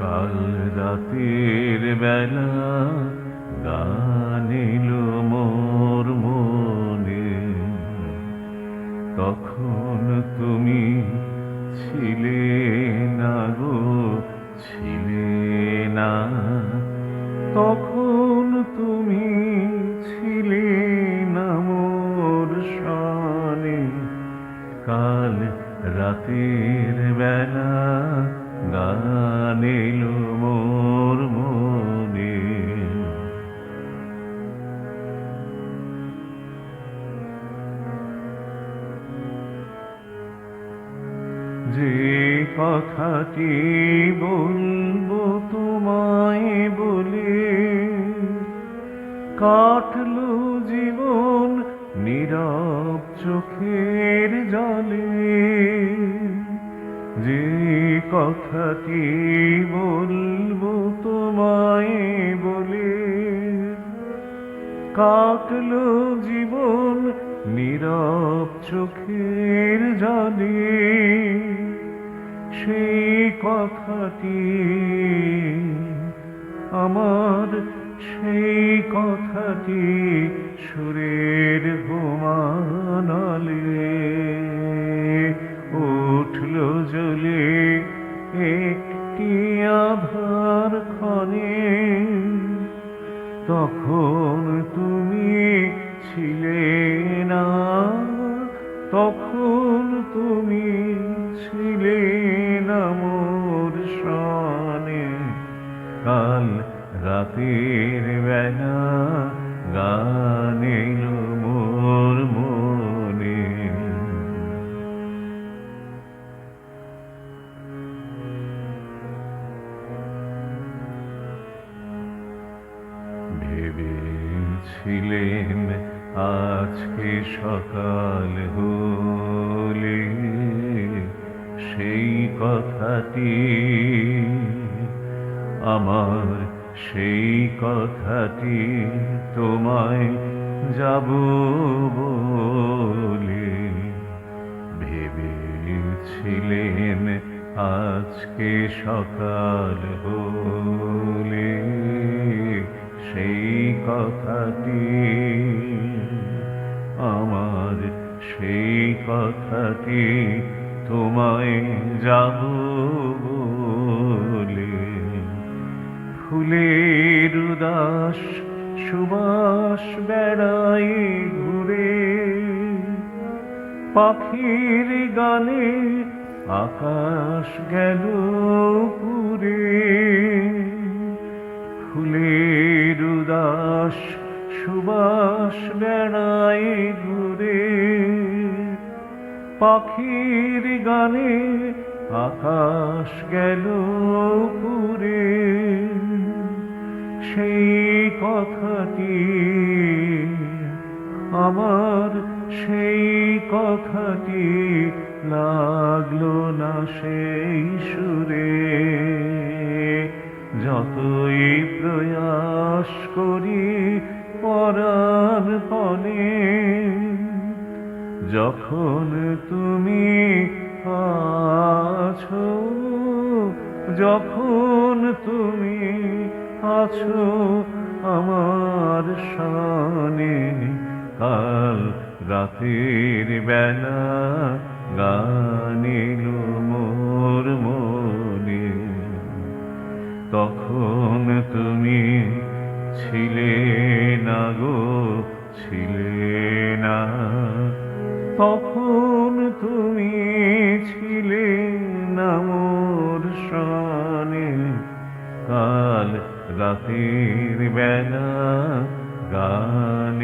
কাল রাতের বেলা গান এলো মোর মনে। তখন তুমি ছিলে না গো, ছিলে না। তখন তুমি ছিলে না মোর সনে কাল রাতের বেলা গান এলো মোর মনে। যে কথাটি বলব তোমায় বলে কাটলো জীবন নীরব চোখের জলে। যে কথাটি বলব তোমায় বলে, কাটলো জীবন নীরব চোখের জানে সেই কথাটি আমার, সেই কথাটি সুরের ঘুমানলে একটি আধার ক্ষণে তখন তুমি ছিলে না, তখন তুমি ছিলে না মোর সনে কাল রাতের বেলা গান এলো। ভেবেছিলেন আজকে সকাল হলে সেই কথাটি, আমার সেই কথাটি তোমায় যাব বলে। ভেবেছিলেন আজকে সকাল হলে কথাটি তোমায় যাব বলে। ফুলের উদাস সুবাস বেড়াই ঘুরে। পাখির গানে আকাশ গেল পুরে। ফুলের উদাস সুবাস বেড়াই ঘুরে। পাখির গানে আকাশ গেল পুরে। সেই কথাটি আমার, সেই কথাটি লাগল না সেই সুরে। যতই প্রয়াস করি পরাণ পনে যখন তুমি আছো, যখন তুমি আছো আমার সানে কাল রাতের বেলা গান এলো মোর মনে। তখন তুমি ছিলে না গো, ছিলে তখন তুমি ছিলে না মোর সনে কাল রাতের বেলা গান